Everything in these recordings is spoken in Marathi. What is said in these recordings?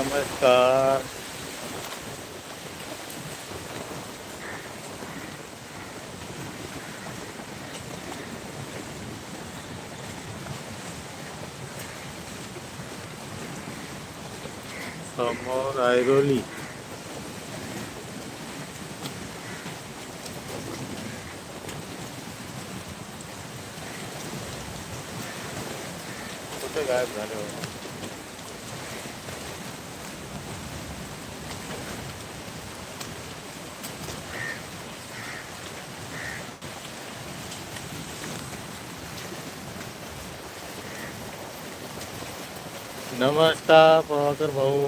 नमस्कार समोर ऐरोली कुठे गायब झाले हो? नमस्कार प्रभाकर भाऊ.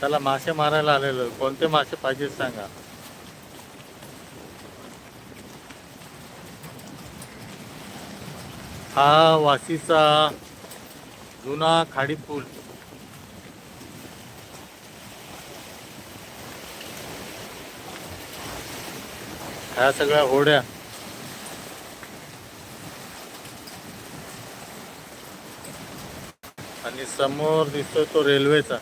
त्याला मासे मारायला आलेलो कोणते मासे पाहिजे सांगा? हा वाशीचा जुना खाडी पूल ह्या सगळ्या होड्या. आणि समोर दिसतोय तो रेल्वेचा.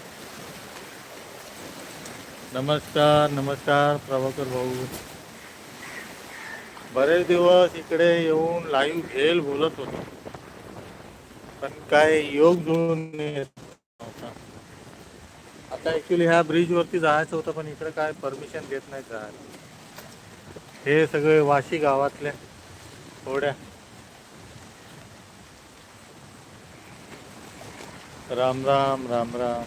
नमस्कार नमस्कार प्रभाकर भाऊ. बरेच दिवस इकडे येऊन लाईव्ह घेल बोलत होतो. पण काय योग जुळून येत नव्हता. आता ऍक्च्युली ह्या ब्रिज वरती जायचं होतं पण इकडे काय परमिशन देत नाही जायला हे सगळे वाशी गावातल्या थोड्या. राम राम राम राम.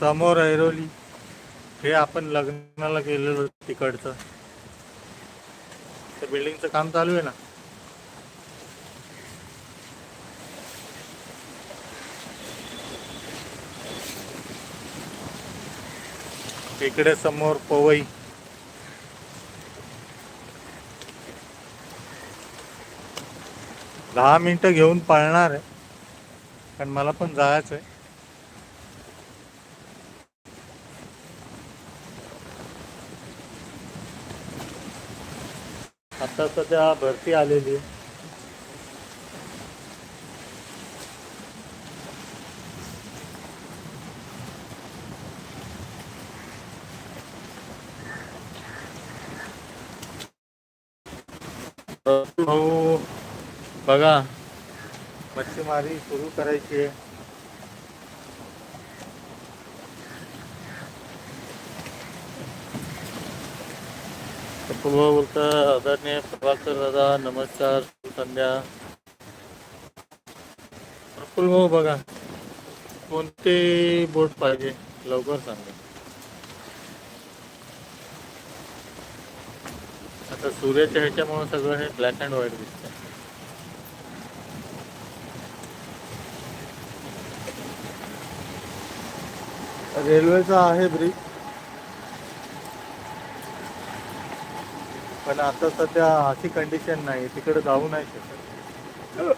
समोर ऐरोली हे आपण लग्नाला गेलेलो तिकडचं. त्या बिल्डिंगचं काम चालू आहे ना? इकडे समोर पवई. दहा मिनिटं घेऊन पळणार आहे. कारण मला पण जायचं आहे आता सध्या भरती आलेली. आहे भाऊ बघा. मच्छीमारी सुरू करायची आहे. पुन्हा बोलता आदरणीय प्रभाकर दादा नमस्कार संध्या. प्रफुल भाऊ बघा कोणते बोट पाहिजे? लवकर सांगा. आता सूर्याच्या ह्याच्यामुळे सगळं हे ब्लॅक अँड व्हाईट दिसतं रेल्वेचा आहे ब्रिज. पण आता सध्या अशी कंडिशन नाही. तिकडे जाऊ नाही शकत.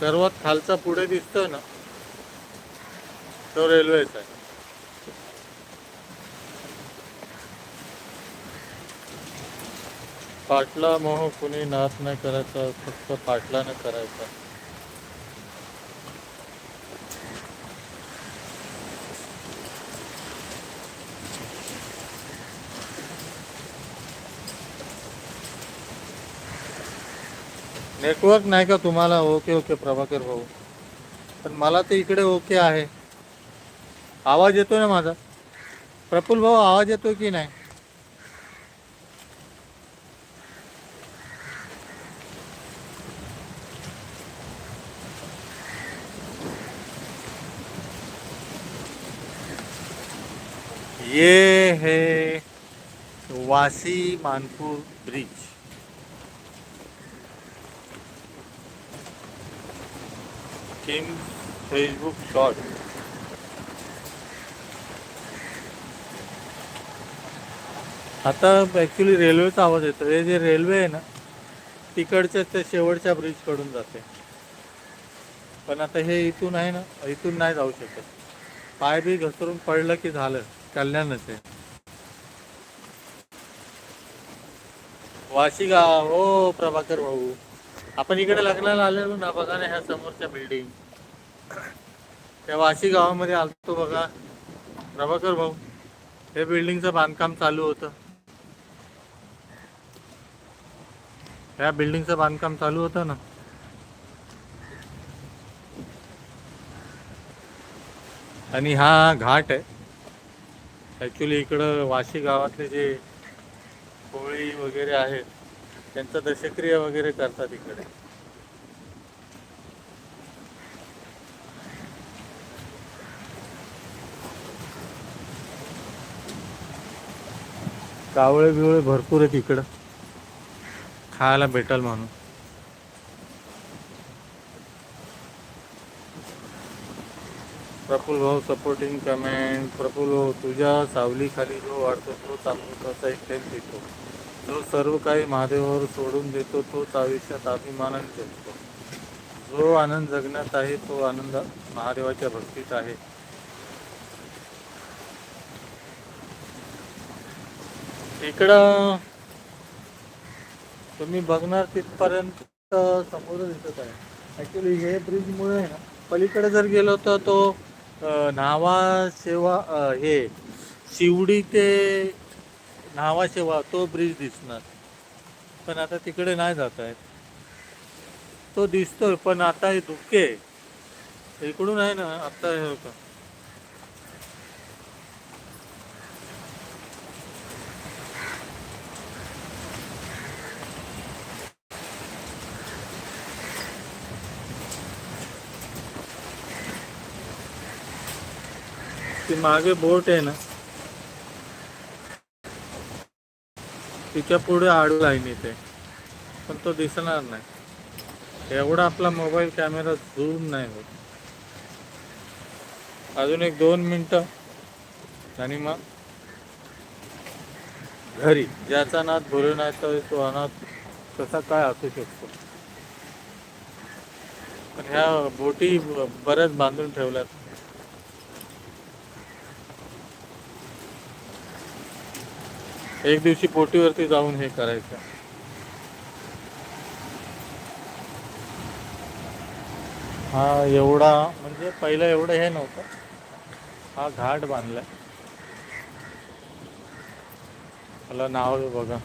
सर्वात खालचा पुढे दिसतो ना तो रेल्वेचा आहे. पाटला मोह कुणी नाच नाही करायचा फक्त पाटलानं करायचा. नेटवर्क नाही का तुम्हाला? ओके ओके प्रभाकर भाऊ. मला तर इकडे ओके आहे. आवाज़ येतोय ना माझा? प्रफुल्ल भाऊ, आवाज़ येतोय की नाही? ये है वासी Manpur bridge. King Facebook shot आता ॲक्च्युली रेल्वेचा आवाज येतो हे जे रेल्वे आहे ना तिकडच्या त्या शेवटच्या ब्रिजकडून जाते. पण आता हे इथून आहे ना इथून नाही जाऊ शकत. पाय बी घसरून पडलं की झालं कल्याणच आहे. वाशी गाव हो प्रभाकर भाऊ. आपण इकडे लग्नाला आलेलो ना बघा ना ह्या समोरच्या बिल्डिंग त्या वाशी गावामध्ये आलतो बघा. प्रभाकर भाऊ हे बिल्डिंगचं बांधकाम चालू होतं. ह्या बिल्डिंगचं बांधकाम चालू होतं ना. आणि हा घाट आहे. ॲक्च्युली इकडं वाशी गावातले जे कोळी वगैरे आहेत त्यांचं दशक्रिया वगैरे करतात इकडे. कावळे बिवळे भरपूर आहेत इकडं. खायला भेटल म्हणून. प्रफुल भाऊ सपोर्टिंग कमेंट प्रफुल भाऊ तुझ्या सावलीखाली जो वाढतो तोच अमृताचा एक देतो. जो सर्व काही महादेवावर सोडून देतो तोच आयुष्यात अभिमानाने जगतो. जो आनंद जगण्यात आहे तो आनंद महादेवाच्या भक्तीत आहे. इकडं तुम्ही बघणार तिथपर्यंत समुद्र दिसत आहे. ऍक्च्युली हे ब्रिजमुळे आहे ना पलीकडे जर गेलो तर तो नावा न्हावा हे शिवडी ते न्हावा शेवा तो ब्रिज दिसणार. पण आता तिकडे नाही जात आहेत. तो दिसतोय पण आता हे धुके आहे. इकडून आहे ना आता हे होतं. ती मागे बोट आहे ना. तिच्या पुढे आडू लाईन येते. पण तो दिसणार नाही. एवढा आपला मोबाईल कॅमेरा झूम नाही होत. अजून एक दोन मिनटं आणि मग घरी. ज्याचा नाद नाही आहे तो अनाथ कसा काय असू शकतो? पण ह्या बोटी बऱ्याच बांधून ठेवल्यात. एक दिवशी पोटीवरती जाऊन हे करायचं. हा एवढा म्हणजे पहिलं एवढं हे नव्हतं. हा घाट बांधलाय. मला नाव आहे बघा.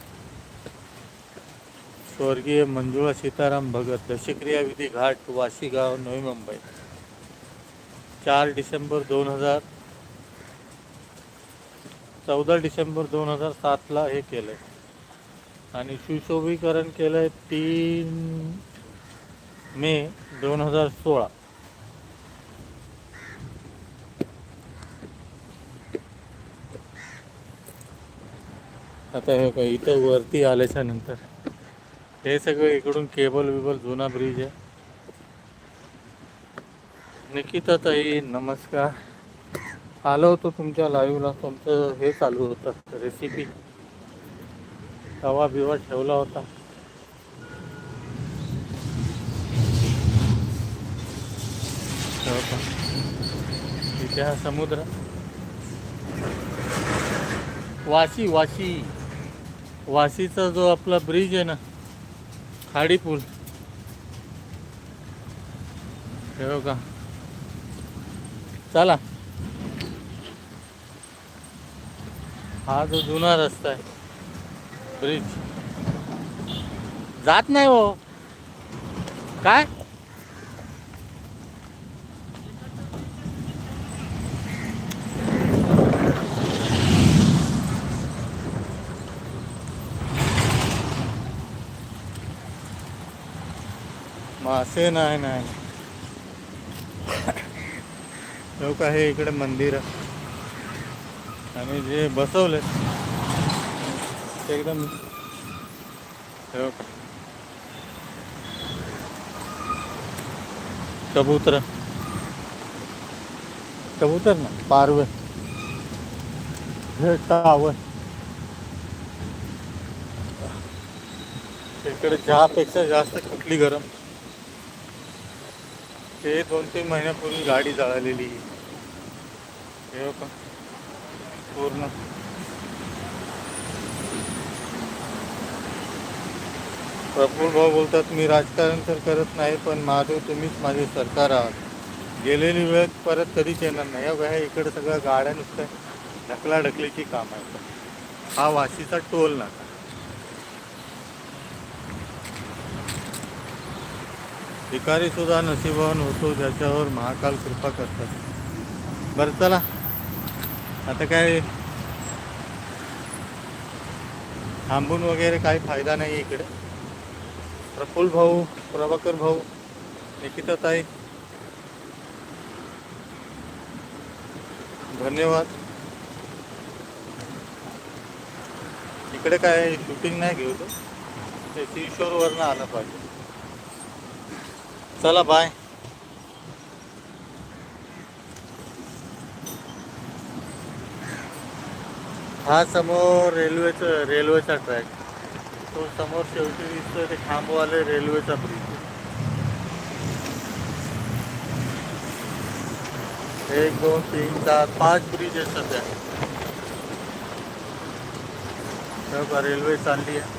स्वर्गीय मंजुळा सीताराम भगत दशक्रिया विधी घाट वाशी गाव नवी मुंबई. चार डिसेंबर दोन हजार चौदा डिसेंबर दोन हजार सातला हे केलं आहे आणि सुशोभीकरण केलं आहे तीन मे दोन हजार सोळा. आता हे काय इथं वरती आल्याच्यानंतर हे सगळं इकडून केबल विबल जुना ब्रिज आहे. निकिता ताई नमस्कार. आलो होतो तुमच्या लाईव्हला तुमचं हे चालू होतं रेसिपी तवा बिवा ठेवला होता. हो का? इथे हा समुद्र. वाशी वाशी. वाशीचा जो आपला ब्रिज आहे ना खाडी पूल. ठेव का चला. हा जो जुना रस्ता आहे. ब्रिज जात नाही हो. काय? मासे नाही नाही. लोक आहे इकडे मंदिर. आणि जे बसवले ते एकदम कबूतर. कबूतर ना पारवे. हे टावर. इकडे चहापेक्षा जास्त कुठली गरम? ते दोन तीन महिन्यापूर्वी गाडी जळालेली. हे का पूर्ण. प्रफुल्ल भाऊ बोलतात मी राजकारण तर करत नाही पण महादेव तुम्हीच माझे सरकार आहात. गेलेली वेळ परत कधीच येणार नाही. या इकडं इकडे सगळं गाड्या नुसतं ढकलाढकलीची काम आहे हा वाशीचा टोल नाका. भिकारी सुद्धा नशिबान होतो ज्याच्यावर महाकाल कृपा करतात. बरं चला. आता काय थांबून वगैरे काही फायदा नाही इकडे. प्रफुल भाऊ प्रभाकर भाऊ निकिता ताई धन्यवाद. इकडे काय शूटिंग नाही घेऊ तो. ते सीशोरवरनं आलं पाहिजे. चला बाय हा समोर रेल्वेचं रेल्वेचा ट्रॅक तो समोर शेवटी दिसतोय ते खांबवाले रेल्वेचा ब्रिज एक दोन तीन चार पाच ब्रिज आहेत सध्या. हो हे बघा, रेल्वे चालली आहे.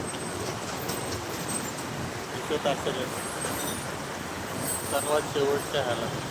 दिसत असेल. सर्वात शेवटच्या ह्याला.